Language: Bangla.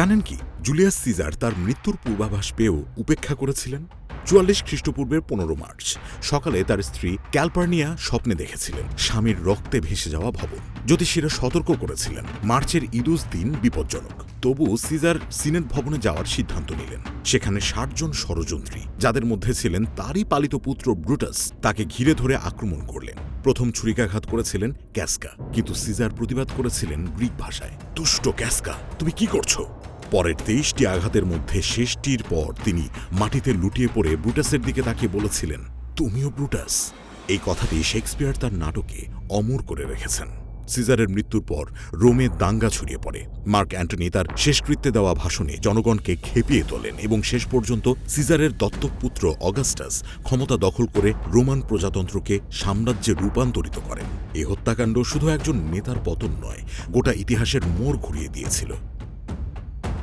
জানেন কি, জুলিয়াস সিজার তার মৃত্যুর পূর্বাভাস পেয়েও উপেক্ষা করেছিলেন? চুয়াল্লিশ খ্রিস্টপূর্বের পনেরো মার্চ, সকালে তার স্ত্রী ক্যালপার্নিয়া স্বপ্নে দেখেছিলেন স্বামীর রক্তে ভেসে যাওয়া ভবন। জ্যোতিষীরা সতর্ক করেছিলেন, মার্চের ইদুস দিন বিপজ্জনক। তবু সিজার সিনেট ভবনে যাওয়ার সিদ্ধান্ত নিলেন। সেখানে ষাট জন ষড়যন্ত্রী, যাদের মধ্যে ছিলেন তারই পালিত পুত্র ব্রুটাস, তাকে ঘিরে ধরে আক্রমণ করলেন। প্রথম ছুরিকাঘাত করেছিলেন ক্যাসকা, কিন্তু সিজার প্রতিবাদ করেছিলেন গ্রিক ভাষায়। তুষ্ট ক্যাসকা, তুমি কি করছ? পরের তেইশটি আঘাতের মধ্যে শেষটির পর তিনি মাটিতে লুটিয়ে পড়ে ব্রুটাসের দিকে তাকিয়ে বলেছিলেন, তুমিও ব্রুটাস? এই কথাটি শেক্সপিয়ার তার নাটকে অমর করে রেখেছেন। সিজারের মৃত্যুর পর রোমে দাঙ্গা ছড়িয়ে পড়ে। মার্ক অ্যান্টনি তার শেষকৃত্যে দেওয়া ভাষণে জনগণকে খেপিয়ে তোলেন এবং শেষ পর্যন্ত সিজারের দত্তকপুত্র অগাস্টাস ক্ষমতা দখল করে রোমান প্রজাতন্ত্রকে সাম্রাজ্যে রূপান্তরিত করেন। এই হত্যাকাণ্ড শুধু একজন নেতার পতন নয়, গোটা ইতিহাসের মোড় ঘুরিয়ে দিয়েছিল।